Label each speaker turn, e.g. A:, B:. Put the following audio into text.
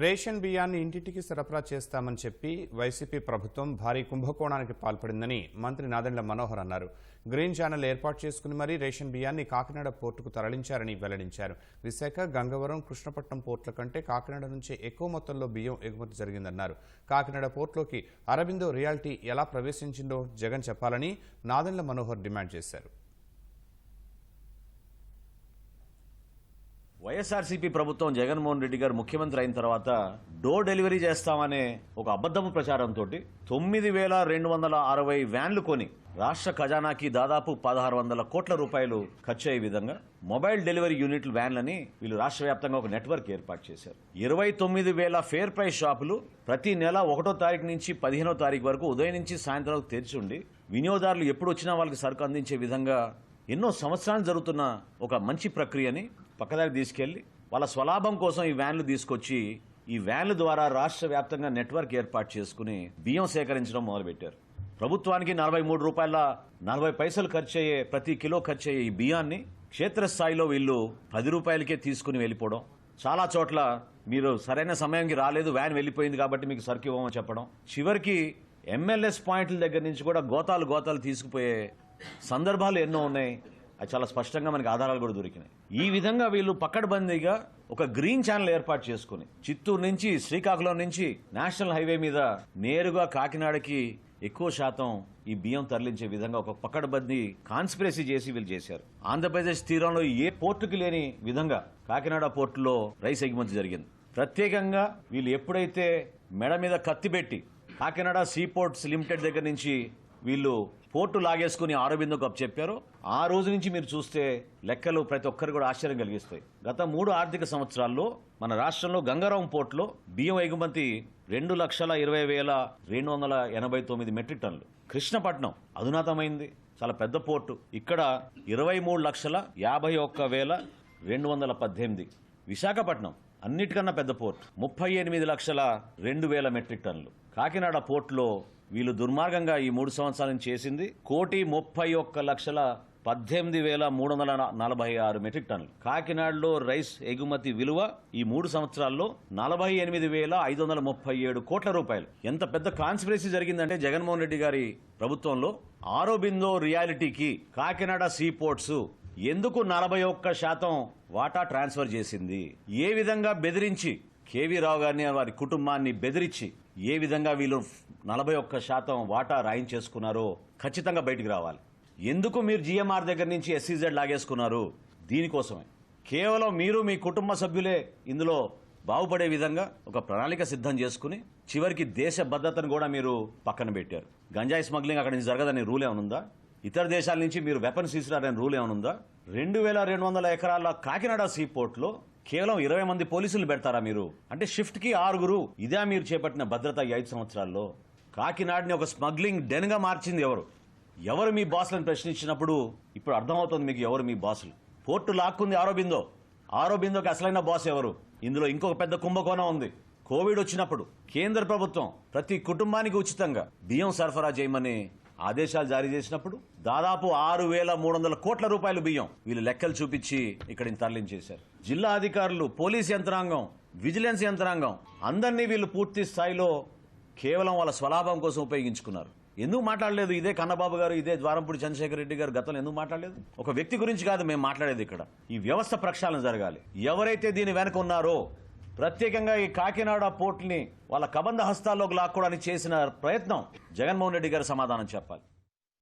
A: Ration బియ్యాన్ని ఇంటింటికి సరఫరా చేస్తామని చెప్పి వైసీపీ ప్రభుత్వం భారీ కుంభకోణానికి పాల్పడిందని మంత్రి నాదెండ్ల మనోహర్ అన్నారు. గ్రీన్ ఛానల్ ఏర్పాటు చేసుకుని మరీ రేషన్ బియ్యాన్ని కాకినాడ పోర్టుకు తరలించారని వెల్లడించారు. విశాఖ గంగవరం కృష్ణపట్నం పోర్టుల కంటే కాకినాడ నుంచే ఎక్కువ మొత్తంలో బియ్యం ఎగుమతి జరిగిందన్నారు. కాకినాడ పోర్టులోకి అరబిందో రియాలిటీ ఎలా ప్రవేశించిందో జగన్ చెప్పాలని నాదెండ్ల మనోహర్ డిమాండ్ చేశారు.
B: వైఎస్ఆర్సీపీ ప్రభుత్వం జగన్మోహన్ రెడ్డి గారు ముఖ్యమంత్రి అయిన తర్వాత డోర్ డెలివరీ చేస్తామనే ఒక అబద్దపు ప్రచారంతో తొమ్మిది వేల రెండు వందల అరవై వ్యాన్లు కొని రాష్ట్ర ఖజానాకి దాదాపు పదహారు వందల కోట్ల రూపాయలు ఖర్చు అయ్యే విధంగా మొబైల్ డెలివరీ యూనిట్ల వ్యాన్లని వీళ్ళు రాష్ట్ర వ్యాప్తంగా ఒక నెట్వర్క్ ఏర్పాటు చేశారు. ఇరవై తొమ్మిది వేల ఫేర్ ప్రైస్ షాపులు ప్రతి నెల ఒకటో తారీఖు నుంచి పదిహేనో తారీఖు వరకు ఉదయం నుంచి సాయంత్రం తెరిచి ఉండి వినియోగదారులు ఎప్పుడు వచ్చినా వాళ్ళకి సరుకు అందించే విధంగా ఎన్నో సంవత్సరాలు జరుగుతున్న ఒక మంచి ప్రక్రియని పక్కదారి తీసుకెళ్ళి వాళ్ళ స్వలాభం కోసం ఈ వ్యాన్లు తీసుకొచ్చి ఈ వ్యాన్ల ద్వారా రాష్ట్ర వ్యాప్తంగా నెట్వర్క్ ఏర్పాటు చేసుకుని బియ్యం సేకరించడం మొదలుపెట్టారు. ప్రభుత్వానికి నలభై మూడు రూపాయల నలభై పైసలు ఖర్చు అయ్యే ప్రతి కిలో ఖర్చు అయ్యే ఈ బియ్యాన్ని క్షేత్రస్థాయిలో వీళ్ళు పది రూపాయలకే తీసుకుని వెళ్ళిపోవడం. చాలా చోట్ల మీరు సరైన సమయానికి రాలేదు వ్యాన్ వెళ్ళిపోయింది కాబట్టి మీకు సరుకు ఇవ్వమని చెప్పడం. చివరికి ఎమ్మెల్యేస్ పాయింట్ల దగ్గర నుంచి కూడా గోతాలు గోతాలు తీసుకుపోయే సందర్భాలు ఎన్నో ఉన్నాయి. అది చాలా స్పష్టంగా మనకి ఆధారాలు కూడా దొరికినాయి. ఈ విధంగా వీళ్ళు పక్కడబందీగా ఒక గ్రీన్ ఛానల్ ఏర్పాటు చేసుకుని చిత్తూరు నుంచి శ్రీకాకుళం నుంచి నేషనల్ హైవే మీద నేరుగా కాకినాడకి ఎక్కువ శాతం ఈ బియ్యం తరలించే విధంగా ఒక పక్కడబందీ కాన్స్పిరసీ చేసి వీళ్ళు చేశారు. ఆంధ్రప్రదేశ్ తీరంలో ఏ పోర్టుకి లేని విధంగా కాకినాడ పోర్టులో రైస్ ఎగుమతి జరిగింది. ప్రత్యేకంగా వీళ్ళు ఎప్పుడైతే మెడ మీద కత్తి పెట్టి కాకినాడ సీ పోర్ట్స్ లిమిటెడ్ దగ్గర నుంచి వీళ్ళు పోర్టు లాగేసుకుని ఆరోబిందోకు అప్ చెప్పారో ఆ రోజు నుంచి మీరు చూస్తే లెక్కలు ప్రతి ఒక్కరు కూడా ఆశ్చర్యం కలిగిస్తాయి. గత మూడు ఆర్థిక సంవత్సరాల్లో మన రాష్ట్రంలో గంగారాం పోర్టులో బియ్యం ఎగుమతి రెండు లక్షల ఇరవై వేల రెండు వందల ఎనభై తొమ్మిది మెట్రిక్ టన్నులు. కృష్ణపట్నం అధునాతమైంది చాలా పెద్ద పోర్టు. ఇక్కడ ఇరవై మూడు లక్షల యాభై ఒక్క వేల రెండు వందల పద్దెనిమిది. విశాఖపట్నం అన్నిటికన్నా పెద్ద పోర్ట్. ముప్పై ఎనిమిది లక్షల రెండు వేల మెట్రిక్ టన్నులు. కాకినాడ పోర్టులో వీళ్ళు దుర్మార్గంగా ఈ మూడు సంవత్సరాల నుంచి చేసింది కోటి ముప్పై ఒక్క లక్షల పద్దెనిమిది వేల మూడు వందల నలభై ఆరు మెట్రిక్ టన్నులు. కాకినాడలో రైస్ ఎగుమతి విలువ ఈ మూడు సంవత్సరాల్లో నలభై ఎనిమిది వేల ఐదు వందల ముప్పై ఏడు కోట్ల రూపాయలు. ఎంత పెద్ద కాన్స్పిరసీ జరిగిందంటే జగన్మోహన్ రెడ్డి గారి ప్రభుత్వంలో ఆరోబిందో రియాలిటీకి కాకినాడ సీ పోర్ట్స్ ఎందుకు నలభై ఒక్క శాతం వాటా ట్రాన్స్ఫర్ చేసింది? ఏ విధంగా బెదిరించి కేవీ రావు గారిని వారి కుటుంబాన్ని బెదిరించి ఏ విధంగా వీళ్ళు నలభై ఒక్క శాతం వాటా రాయించేసుకున్నారో ఖచ్చితంగా బయటికి రావాలి. ఎందుకు మీరు జిఎంఆర్ దగ్గర నుంచి ఎస్సీజెడ్ లాగేసుకున్నారు? దీనికోసమే. కేవలం మీరు మీ కుటుంబ సభ్యులే ఇందులో బాగుపడే విధంగా ఒక ప్రణాళిక సిద్ధం చేసుకుని చివరికి దేశ భద్రతను కూడా మీరు పక్కన పెట్టారు. గంజాయి స్మగ్లింగ్ అక్కడి నుంచి జరగదని రూల్ ఏమనుందా ఉందా? ఇతర దేశాల నుంచి మీరు వెపన్స్ తీసుకురారని రూల్ ఏమనుందా రెండు వేల రెండు వందల ఎకరాల కాకినాడ సీ పోర్ట్లో కేవలం ఇరవై మంది పోలీసులు పెడతారా మీరు? అంటే షిఫ్ట్కి ఆరుగురు. ఇదే మీరు చేపట్టిన భద్రత ఈ ఐదు సంవత్సరాల్లో. కాకినాడని ఒక స్మగ్లింగ్ డెన్గా మార్చింది ఎవరు? ఎవరు మీ బాసులను ప్రశ్నించినప్పుడు ఇప్పుడు అర్థమవుతుంది మీకు ఎవరు మీ బాసులు. పోర్టు లాక్కుంది ఆరోబిందో. ఆరోబిందోకి అసలైన బాస్ ఎవరు? ఇందులో ఇంకొక పెద్ద కుంభకోణం ఉంది. కోవిడ్ వచ్చినప్పుడు కేంద్ర ప్రభుత్వం ప్రతి కుటుంబానికి ఉచితంగా బియ్యం సరఫరా చేయమని ఆదేశాలు జారీ చేసినప్పుడు దాదాపు ఆరు వేల మూడు వందల కోట్ల రూపాయలు బియ్యం వీళ్ళు లెక్కలు చూపించి ఇక్కడిని తరలించేశారు జిల్లా అధికారులు పోలీస్ యంత్రాంగం విజిలెన్స్ యంత్రాంగం అందరినీ వీళ్ళు పూర్తి స్థాయిలో కేవలం వాళ్ళ స్వలాభం కోసం ఉపయోగించుకున్నారు. ఎందుకు మాట్లాడలేదు? ఇదే కన్నబాబు గారు ఇదే ద్వారంపూడి చంద్రశేఖర్ రెడ్డి గారు గతంలో ఎందుకు మాట్లాడలేదు? ఒక వ్యక్తి గురించి కాదు మేము మాట్లాడేది ఇక్కడ. ఈ వ్యవస్థ ప్రక్షాళన జరగాలి. ఎవరైతే దీని వెనక ఉన్నారో ప్రత్యేకంగా ఈ కాకినాడ పోర్టుని వాళ్ళ కబంధ హస్తాల్లోకి లాక్కోవడానికి చేసిన ప్రయత్నం జగన్మోహన్ రెడ్డి గారు సమాధానం చెప్పాలి.